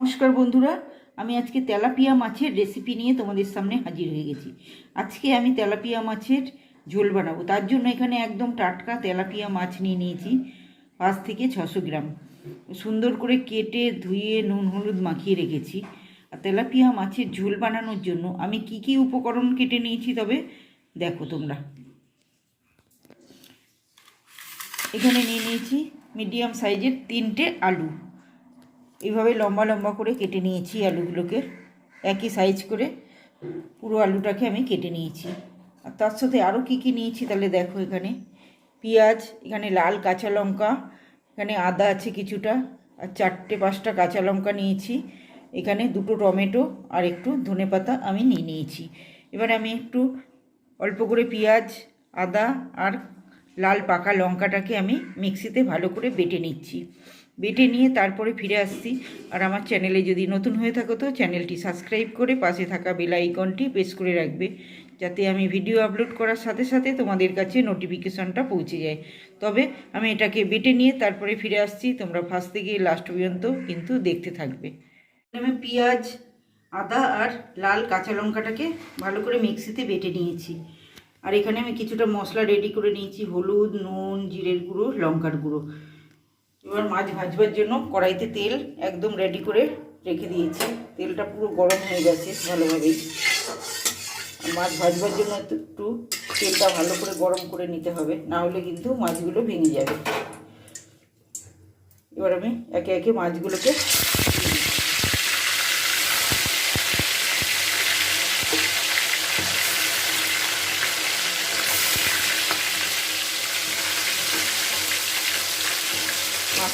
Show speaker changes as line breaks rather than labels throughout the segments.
নমস্কার বন্ধুরা, আমি আজকে তেলাপিয়া মাছের রেসিপি নিয়ে তোমাদের সামনে হাজির হয়ে গেছি। আজকে আমি তেলাপিয়া মাছের ঝোল বানাবো। তার জন্য এখানে একদম টাটকা তেলাপিয়া মাছ নিয়ে নিয়েছি, পাঁচ থেকে ছশো গ্রাম। সুন্দর করে কেটে ধুয়ে নুন, হলুদ মাখিয়ে রেখেছি। আর তেলাপিয়া মাছের ঝোল বানানোর জন্য আমি কি কি উপকরণ কেটে নিয়েছি তবে দেখো তোমরা। এখানে নিয়ে নিয়েছি মিডিয়াম সাইজের তিনটে আলু। এইভাবে লম্বা লম্বা করে কেটে নিয়েছি আলুগুলোকে। একই সাইজ করে পুরো আলুটাকে আমি কেটে নিয়েছি। আর তার সাথে আরও কী কী নিয়েছি তাহলে দেখো এখানে। পেঁয়াজ, এখানে লাল কাঁচা লঙ্কা, এখানে আদা আছে কিছুটা, আর চারটে পাঁচটা কাঁচা লঙ্কা নিয়েছি। এখানে দুটো টমেটো আর একটু ধনেপাতা আমি নিয়ে নিয়েছি। এবার আমি একটু অল্প করে পেঁয়াজ, আদা আর লাল পাকা লঙ্কাটাকে আমি মিক্সিতে ভালো করে বেটে নিচ্ছি। বেটে নিয়ে তারপরে ফিরে আসছি। আর আমার চ্যানেলে যদি নতুন হয়ে থাকো তো চ্যানেলটি সাবস্ক্রাইব করে পাশে থাকা বেল আইকনটি প্রেস করে রাখবে, যাতে আমি ভিডিও আপলোড করার সাথে সাথে তোমাদের কাছে নোটিফিকেশনটা পৌঁছে যায়। তবে আমি এটাকে বেটে নিয়ে তারপরে ফিরে আসছি, তোমরা ফার্স্ট থেকে লাস্ট পর্যন্ত কিন্তু দেখতে থাকবে। আমি পেঁয়াজ, আদা আর লাল কাঁচা লঙ্কাটাকে ভালো করে মিক্সিতে বেটে নিয়েছি। আর এখানে আমি কিছুটা মশলা রেডি করে নিয়েছি, হলুদ, নুন, জিরের গুঁড়ো, লঙ্কার গুঁড়ো। এবার মাছ ভাজবার জন্য কড়াইতে তেল একদম রেডি করে রেখে দিয়েছি। তেলটা পুরো গরম হয়ে গেছে ভালোভাবেই। মাছ ভাজবার জন্য একটু একটু তেলটা ভালো করে গরম করে নিতে হবে, না হলে কিন্তু মাছগুলো ভেঙে যাবে। এবার আমি একে একে মাছগুলোকে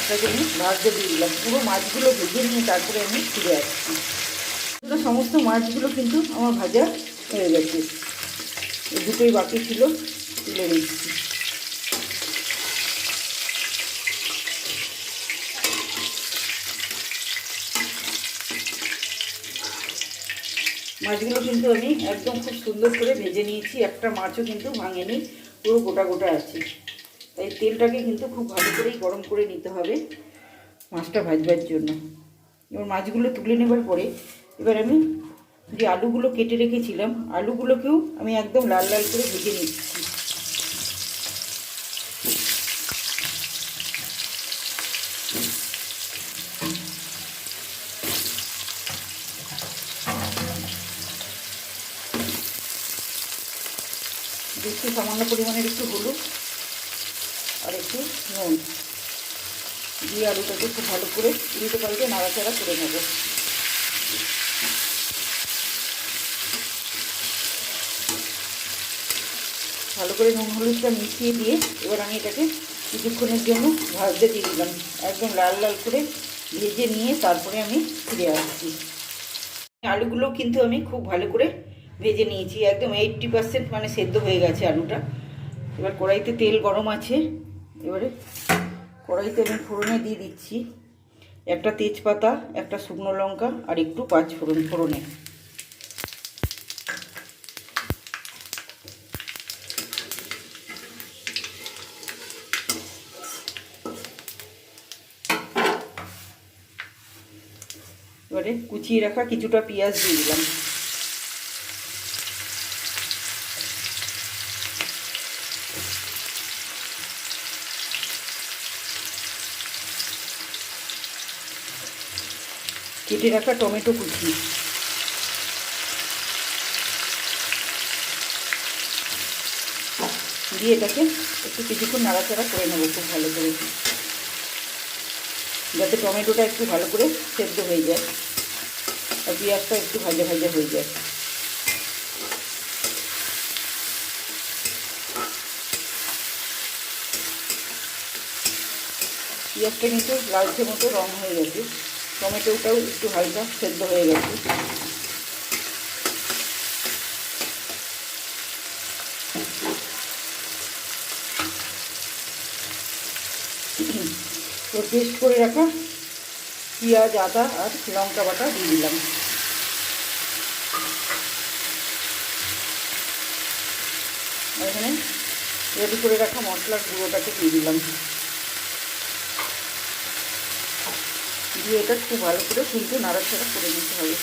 মাছটাকে আমি ভাজতে দিয়ে দিলাম। পুরো মাছগুলো ভেজে নিয়ে তারপরে আমি ফিরে আসছি। সমস্ত মাছগুলো কিন্তু আমার ভাজা হয়ে গেছে। এই দুটোই বাকি ছিল, তুলে নিচ্ছি। মাছগুলো কিন্তু আমি একদম খুব সুন্দর করে ভেজে নিয়েছি। একটা মাছও কিন্তু ভাঙেনি, পুরো গোটা গোটা আছে। তাই তেলটাকে কিন্তু খুব ভালো করেই গরম করে নিতে হবে মাছটা ভাজবার জন্য। এবার মাছগুলো তুলে নেবার পরে এবার আমি যে আলুগুলো কেটে রেখেছিলাম, আলুগুলোকেও আমি একদম লাল লাল করে ভেজে নিচ্ছি। দিচ্ছি সামান্য পরিমাণের একটু হলুদ। একটু নুন দিয়ে আলুটাকে খুব ভালো করে উল্টে পাল্টে নাড়াচাড়া করে নেব। ভালো করে নুন হলুদটা মিশিয়ে দিয়ে এবার আমি এটাকে কিছুক্ষণের জন্য ভাজতে দিয়ে দিলাম। একদম লাল লাল করে ভেজে নিয়ে তারপরে আমি ফিরে আসছি। আলুগুলো কিন্তু আমি খুব ভালো করে ভেজে নিয়েছি। একদম এইটটি পার্সেন্ট মানে সেদ্ধ হয়ে গেছে আলুটা। এবার কড়াইতে তেল গরম আছে। এবারে কড়াইতে আমি ফোড়নে দিয়ে দিচ্ছি। একটা তেজপাতা, একটা শুকনো লঙ্কা আর একটু পাঁচ ফোড়ন, ফোড়নে। এবারে কুচিয়ে রাখা কিছুটা পেঁয়াজ দিয়ে দিলাম। কেটে রাখা টমেটো কুচি। দিয়ে এটাকে একটু কিছুক্ষণ নাড়াচাড়া করে নেব খুব ভালো করে। যাতে টমেটোটা একটু ভালো করে সেদ্ধ হয়ে যায় আর পেঁয়াজটা একটু ভাজা ভাজা হয়ে যায়। পেঁয়াজটা কিন্তু লালচে মতো রং হয়ে গেছে। টমেটোটাও একটু হালকা সেদ্ধ হয়ে গেছে। তো পেস্ট করে রাখা পেঁয়াজ, আদা আর লঙ্কা বাটা দিয়ে দিলাম। এখানে রেডি করে রাখা মশলার গুঁড়োটাকে দিয়ে দিলাম। দিয়ে এটা খুব ভালো করে কিন্তু নাড়াচাড়া করে নিতে হবে।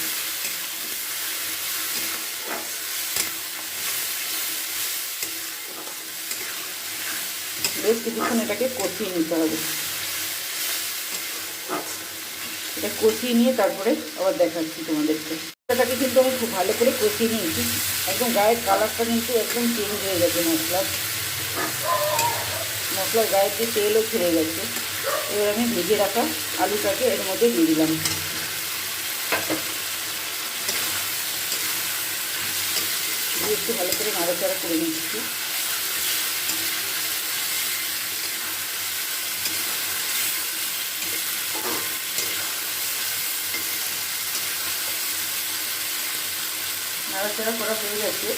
বেশ কিছুক্ষণ এটাকে কষিয়ে নিতে হবে। এটা কষিয়ে নিয়ে তারপরে আবার দেখাচ্ছি তোমাদেরকে। এটাকে কিন্তু আমি খুব ভালো করে কষিয়ে নিয়েছি। একদম গায়ের কালারটা কিন্তু একদম চেঞ্জ হয়ে গেছে, মশলার। মশলার গায়ের দিয়ে তেলও ছেড়ে গেছে। এবার আমি ভেজে রাখা আলুটাকে এর মধ্যে দিয়ে দিলাম। একটু ভালো করে নাড়াচাড়া করে নিচ্ছি। নাড়াচাড়া করা হয়ে গেছে।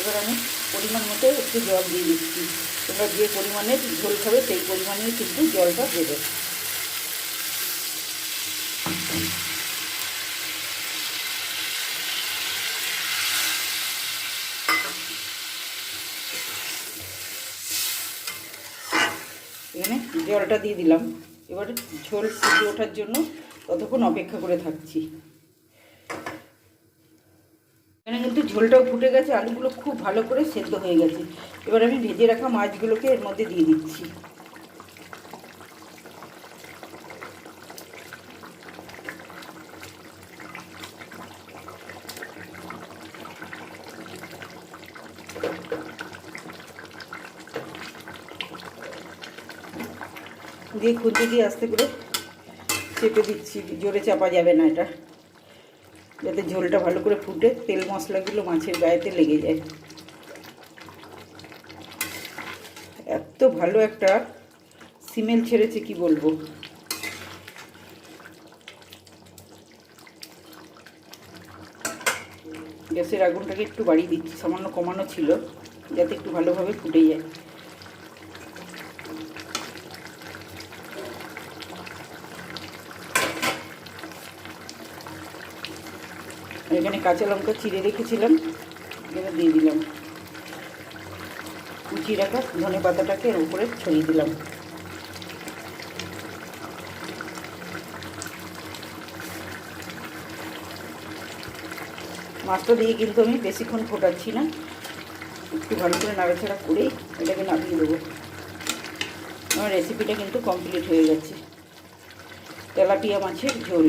এবার আমি পরিমাণ মতো একটু জল দিয়ে দিচ্ছি। তোমরা যে পরিমাণে ঝোল খাবে সেই পরিমাণে কিন্তু জলটা দেবে। এখানে জলটা দিয়ে দিলাম। এবার ঝোল ফুটে ওঠার জন্য ততক্ষণ অপেক্ষা করে থাকছি? কিন্তু ঝোলটাও ফুটে গেছে, আলুগুলো খুব ভালো করে সেদ্ধ হয়ে গেছে। এবার আমি ভেজে রাখা মাছগুলোকে এর মধ্যে দিয়ে দিচ্ছি। দিয়ে খুঁজে দিয়ে আস্তে করে চেপে দিচ্ছি, জোরে চাপা যাবে না এটা। যাতে ঝোলটা ভালো করে ফুটে, তেল মশলাগুলো মাছের গায়েতে লেগে যায়। এত ভালো একটা সিমেল ছেড়েছে, কি বলব? গ্যাসের আগুনটাকে একটু বাড়িয়ে দিচ্ছি, সামান্য কমানো ছিল, যাতে একটু ভালোভাবে ফুটে যায়। এখানে কাঁচা লঙ্কা চিড়ে রেখেছিলাম এখানে দিয়ে দিলাম। কুচি রাখা ধনে পাতাটাকে এর উপরে ছড়িয়ে দিলাম। মাছটা দিয়ে কিন্তু আমি বেশিক্ষণ ফোটাচ্ছি না, একটু ভালো করে নাড়াচাড়া করেই এটাকে নামিয়ে দেবো। আমার রেসিপিটা কিন্তু কমপ্লিট হয়ে গেছে। তেলাপিয়া মাছের ঝোল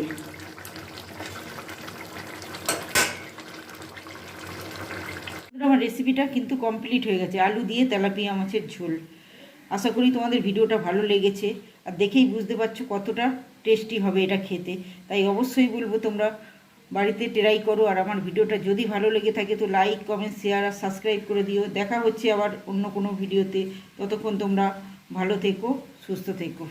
আমার রেসিপিটা কিন্তু কমপ্লিট হয়ে গেছে। আলু দিয়ে তেলাপিয়া মাছের ঝোল। আশা করি তোমাদের ভিডিওটা ভালো লেগেছে। আর দেখেই বুঝতে পারছ কতটা টেস্টি হবে এটা খেতে। তাই অবশ্যই বলব তোমরা বাড়িতে ট্রাই করো। আর আমার ভিডিওটা যদি ভালো লেগে থাকে তো লাইক কমেন্ট শেয়ার আর সাবস্ক্রাইব করে দিও। দেখা হচ্ছে আবার অন্য কোনো ভিডিওতে। ততক্ষণ তোমরা ভালো থেকো, সুস্থ থেকো।